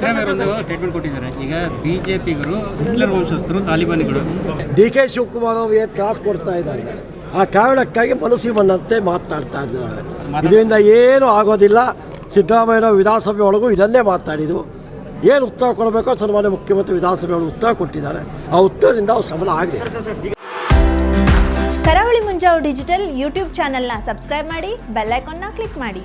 ಸಿದ್ದರಾಮಯ್ಯ ಒಂದು ಸ್ಟೇಟ್ಮೆಂಟ್ ಕೊಟ್ಟಿದ್ದಾರೆ. ಈಗ ಬಿಜೆಪಿಗರು ಹಿಟ್ಲರ್ ವಂಶಸ್ಥರು ತಾಲಿಬಾನಿಗಳು. ಡಿ ಕೆ ಶಿವಕುಮಾರ್ ಅವರಿಗೆ ತ್ರಾಸು ಕೊಡ್ತಾ ಇದ್ದಾರೆ? ಆ ಕಾರಣಕ್ಕಾಗಿ ಮನಸ್ಸಿಗೆ ಬಂದಂತೆ ಮಾತನಾಡ್ತಾ ಇದ್ದಾರೆ. ಇದರಿಂದ ಏನು ಆಗೋದಿಲ್ಲ. ಸಿದ್ದರಾಮಯ್ಯ ವಿಧಾನಸಭೆ ಒಳಗೂ ಇದನ್ನೇ ಮಾತಾಡಿದರು. ಏನು ಉತ್ತರ ಕೊಡಬೇಕೋ ಸನ್ಮಾನ್ಯ ಮುಖ್ಯಮಂತ್ರಿ ವಿಧಾನಸಭೆ ಒಳಗೆ ಉತ್ತರ ಕೊಟ್ಟಿದ್ದಾರೆ. ಆ ಉತ್ತರದಿಂದ ಅವ್ರು ಸಬಲ ಆಗಲಿ ಕರಾವಳಿ ಮುಂಜಾವು ಡಿಜಿಟಲ್ ಯೂಟ್ಯೂಬ್ ಚಾನೆಲ್ನ ಸಬ್ಸ್ಕ್ರೈಬ್ ಮಾಡಿ ಬೆಲ್ಲೈಕನ್ನ ಕ್ಲಿಕ್ ಮಾಡಿ.